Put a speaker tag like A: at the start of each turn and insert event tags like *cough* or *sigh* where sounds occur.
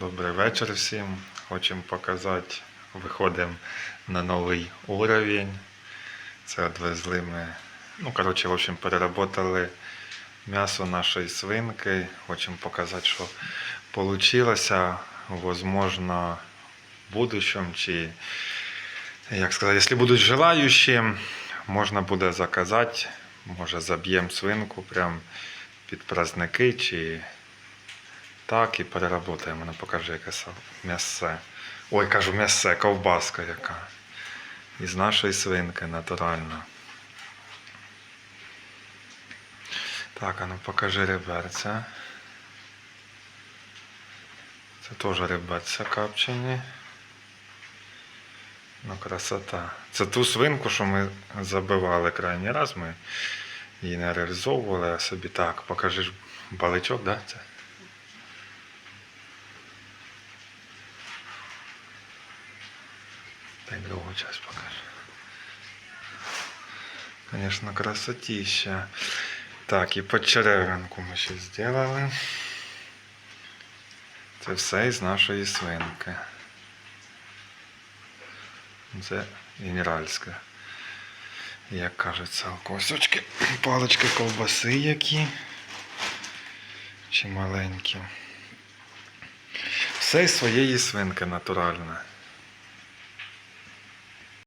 A: Добрий вечір всім. Хочемо показати. Виходимо на новий уровень. Це відвезли ми. Ну, коротше, в общем, переработали м'ясо нашої свинки. Хочемо показати, що вийшло. Возможно, в будущем чи, як сказати, якщо будуть желаючі, можна буде заказати. Може, заб'ємо свинку прямо під праздники чи так, і переработаємо. Ну, покажи, яке са- м'ясе. Ой, кажу, м'ясе, ковбаска яка. Із нашої свинки натурально. Так, а ну покажи реберця. Це теж реберця копчені. Ну, красота. Це ту свинку, що ми забивали крайній раз. Ми її не реалізовували, а собі так. Покажи ж баличок, да? Дай другу часть покажи. Конечно, красотища. Так, і почеревинку ми ще зробили. Це все із нашої свинки. Це генеральська. Як кажеться, косочки, *clears throat* палички ковбаси які. Чи маленькі. Все із своєї свинки натуральне.